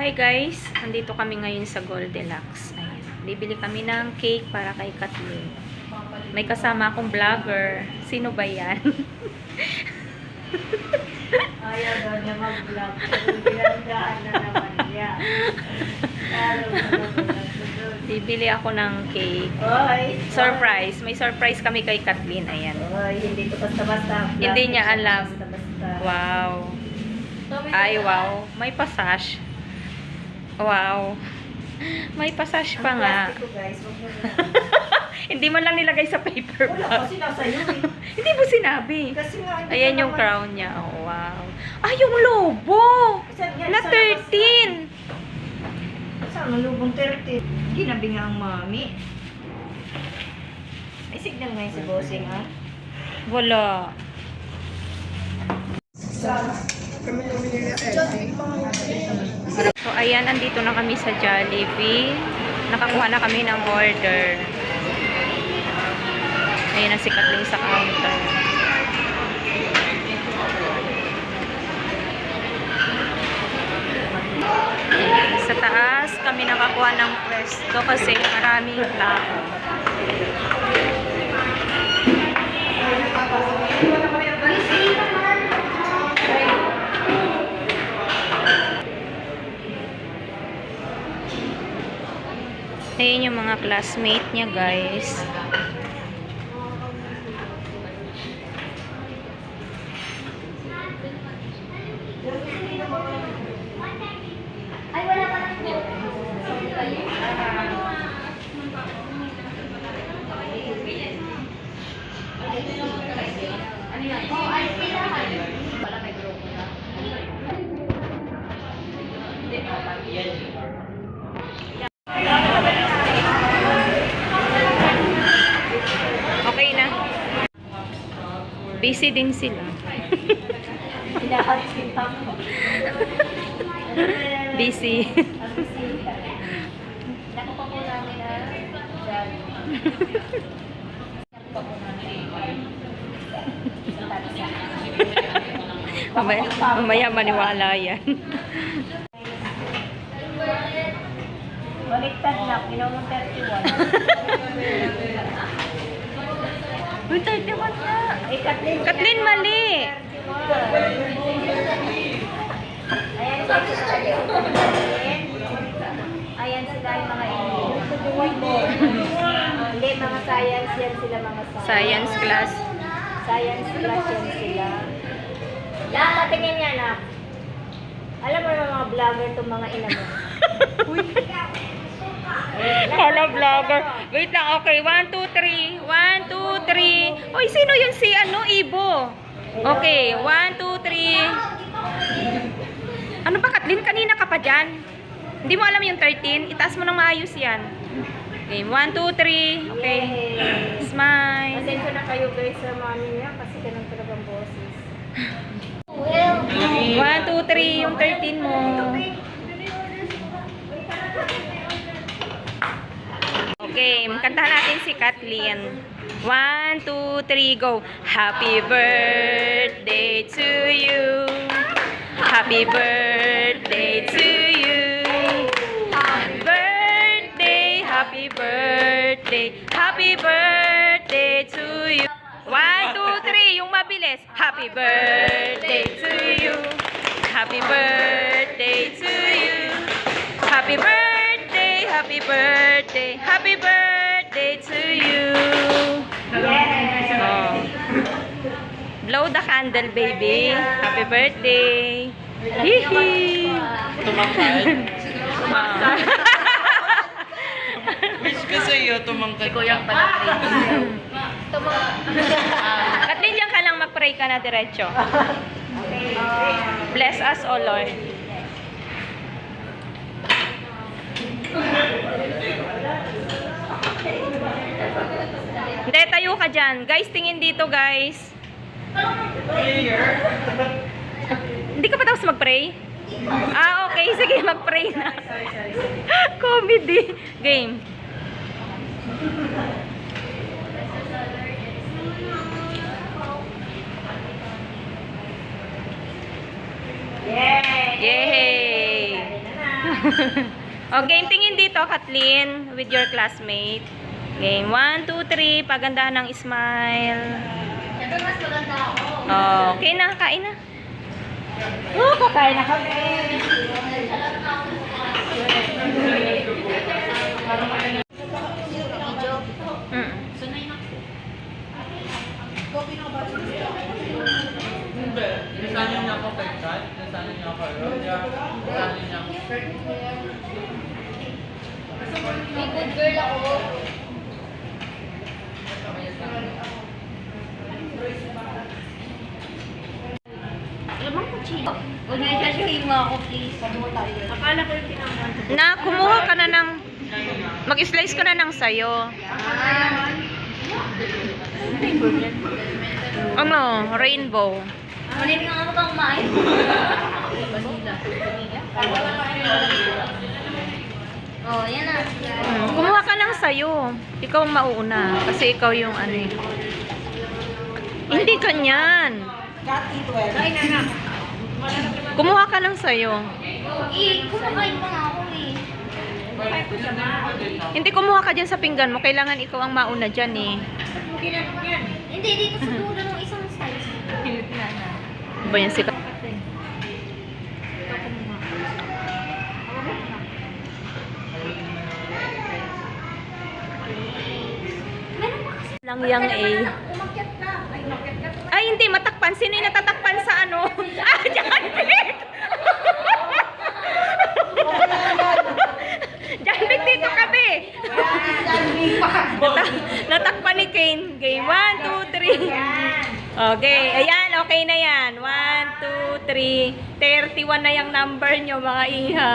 Hi guys, nandito kami ngayon sa Goldilocks. Ayan. Bibili kami ng cake para kay Kathleen. May kasama akong vlogger. Sino ba yan? Ayaw daw niya mag-vlog. Pero ginandaan na naman niya. Bibili ako ng cake. Oy! Surprise. May surprise kami kay Kathleen. Ayan. Oy, hindi to basta-basta. Hindi niya alam. Basta-basta. Wow. Ay, wow. May passage. Wow. May passage pa Ang nga. plastic ko, guys. Huwag mo. Hindi mo lang nilagay sa paper Wala bag. kasi nasa iyo eh. Hindi mo sinabi. Kasi nga, hindi Ayan yung naman- crown niya. Oh, wow. Ah, yung lobo! Saan yan? Na Sa labas 13! na. Saan? Malubong 30. Ginabi nga ang mami. May signal ngayon si Bossing, ha? Wala. So, ayan, andito na kami sa Jollibee. Nakakuha na kami ng order. Ayan ang si Kathleen sa counter. Sa taas, kami nakakuha ng pwesto kasi maraming tao. Ayan yung mga classmate niya, guys. Okay na. Busy din sila. Busy. Mamaya, mamaya maniwala yan. Baliktad na, pinaw ng 31. Uy, 31 na. Eh, Kathleen. Kathleen, mali. 31. Ayan sila. Ayan yung mga English. Hindi, mga science yan sila mga science. Science class. Science class yan sila. Lahat patingin yan ah. Alam mo naman mga vlogger itong mga ina mo. Kala vlogger. Wait lang, okay. 1, 2, 3. 1, 2, 3. Uy, sino yun si ano, Ibo? Okay, 1, 2, 3. Ano ba, Kathleen? Kanina ka pa dyan? Hindi mo alam yung 13? Itaas mo ng maayos yan. Okay, 1, 2, 3. Okay. Smile. Pasensya na kayo guys sa mami niya kasi ganun talagang boses. 1, 2, 3. Yung 13 mo. Okay, kantahan natin si Kathleen. 1, 2, 3, go. Happy birthday to you. Happy birthday to you. Happy birthday, happy birthday, happy birthday to you. 1, 2, 3, yung mabilis. Happy birthday to you. Happy birthday to you. Happy birthday, happy birthday, happy birthday to you. Yes! Oh. Blow the candle, baby. Happy birthday. Hihi. Tumangkad? Wish ko sa'yo, tumangkad ka. Kathleen, diyan ka lang mag-pray ka na diretso. Okay. Bless us, O Lord. Hindi, tayo ka dyan. Guys, tingin dito, guys. Hindi ka pa tapos mag-pray? Ah, okay. Sige, mag-pray na. Comedy. Game. Yay! Yay! Ayun na na. o, game tingin dito, Kathleen, with your classmate. Game 1, 2, 3. Pagandahan ng smile. Siyempre mas maganda ako. Okay na, kain na. Oo, kakain na kami. Mm. Nasanay niya ako kay Kat. Nasanay niya ako kay Rodia. Nasanay niya ako. May good girl ako. Lamang ko, Chino. Huwag niya judge mo ako, please. Akala ko yung tinampan. Na, kumuha ka na ng... Mag-slice ka na ng sayo. Ano? Rainbow. Malim nga ako bang kumain. Oh, yan na. Kumuha ka ng sayo. Ikaw ang mauuna. Kasi ikaw yung ano eh. Hindi ganyan. Kumuha ka ng sayo. Eh, kumakain pa nga ako eh. Hindi kumuha ka dyan sa pinggan mo. Kailangan ikaw ang mauna dyan eh. Hindi, dito sa dulo ng isang size. Ba yan si Lang yang A. Ay, hindi. Matakpan. Sino yung natatakpan sa ano? ah, John Vic! John Vic, dito kami. Nata- natakpan ni Kane. Game 1, 2, 3. Okay. Ayan, okay na yan. 1, 2, 3. 31 na yung number nyo, mga iha.